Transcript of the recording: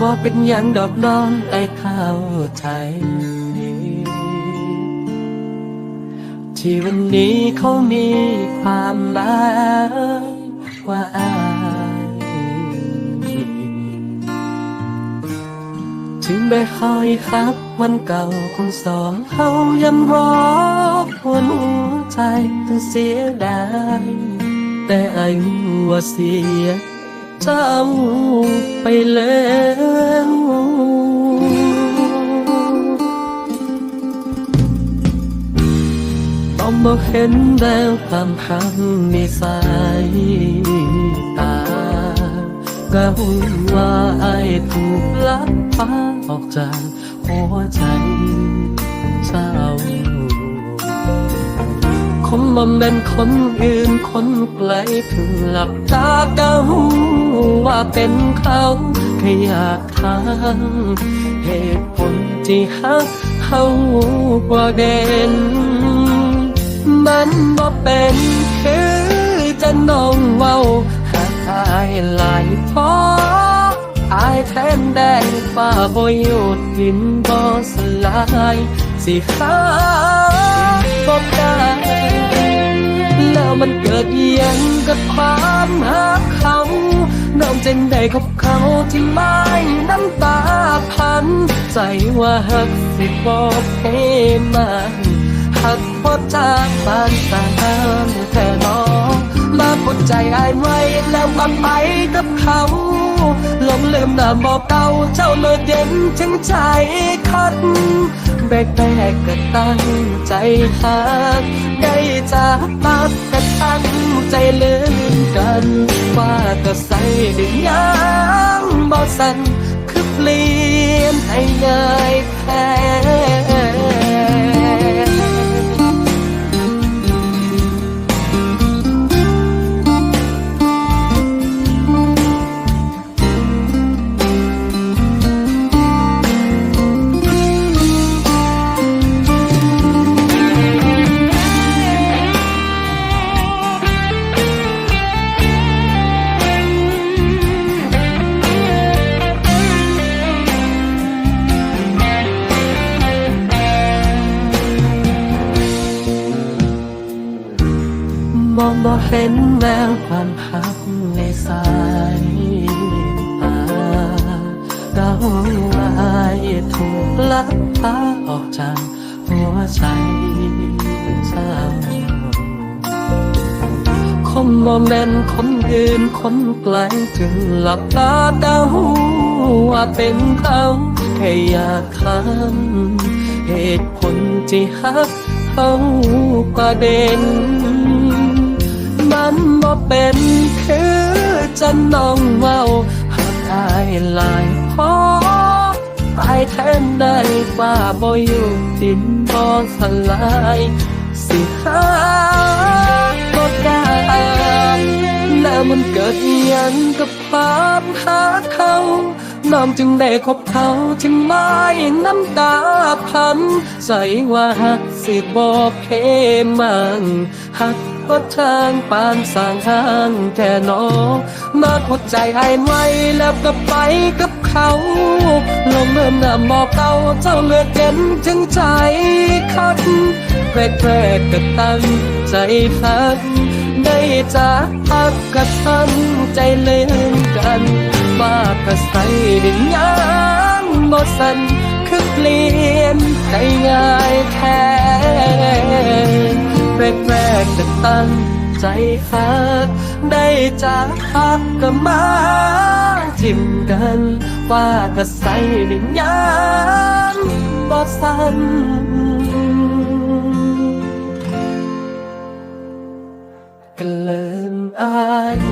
บ่เป็นหยังดอกน้องไอ้เข้าใจที่วันนี้เขามีความหมายว่าอายถึงได้คอยครับวันเก่าของสองเขายังรอบหัวใจต้องเสียดายแต่อายุว่าเสีย เจ้าไปแล้วต้องบอกเห็นแล้วความหักในสายตาก็หูว่าไอ้ถูกลักพาออกจากหัวใจเจ้า คงบ่แม่นคนอื่นคนไกลถึงหลับตาก็หูว่าเป็นเขาแค่อยากถามเหตุผลที่หักเขาบ่เด่นมันบ่เป็นคือจะน้องเว้าหากอายหลายพออายแทนแดนฟ้าบ่หยุดดินบ่สลายสิหา บ่ได้แล้วมันเกิดเอียงกับความหักเขาน้องจึงได้กับเขาที่ไม่น้ำตาพัน ใจว่าหักสิบอกให้มันหักพอจากบ้านสามแต่น้องมาปดใจอายไว้แล้วมาไปกับเขาหลงลืมหน้าบอกเก่าเจ้าเลิกเย็นถึงใจคัด แรกแบกก็ตั้งใจหักได้จากปักก็ตั้งใจลืมกัน ว่าก็ใส่ดึงยังบ่สันคือเปลี่ยนให้ เห็นแววความหักในสายตาเดาว่าอายถูกลักพาออกจากหัวใจเศร้าคงบ่แม่นคนอื่นคนไกลถึงหลับตาเดาว่าเป็นเขาแค่อยากคำเหตุผลที่หักเขาประเด็น มันบ่เป็นคือจะน้องเว้าหากอายหลายพอตายแทนได้ว่าบ่อยู่ดินบ่สลายสิหาก็ได้แล้วมันเกิดยังกับความหาเขาน้องจึงได้คบเขาที่ไม่น้ำตาพัน ใส่ว่าหักสิบอกเพมันหัก ก็ทางปานสร้างทางแค่น้องมาพดใจไอ้ไว้แล้วก็ไปกับเขาลงเมื่อหน้าบอกเก่าเจ้าเลือดเย็นถึงใจคัดแกรกแกรกก็ตั้งใจฟังได้จากพักกับฉันใจเล่นกันบ้ากก็ใส่ดินยังบ่สันคือเปลี่ยนใจง่ายแท้ แรกๆก็ตั้งใจหัก ได้จากพักก็มาจิ้มกันว่าก็ใส่ดินยังบ่สันก็เลินอาย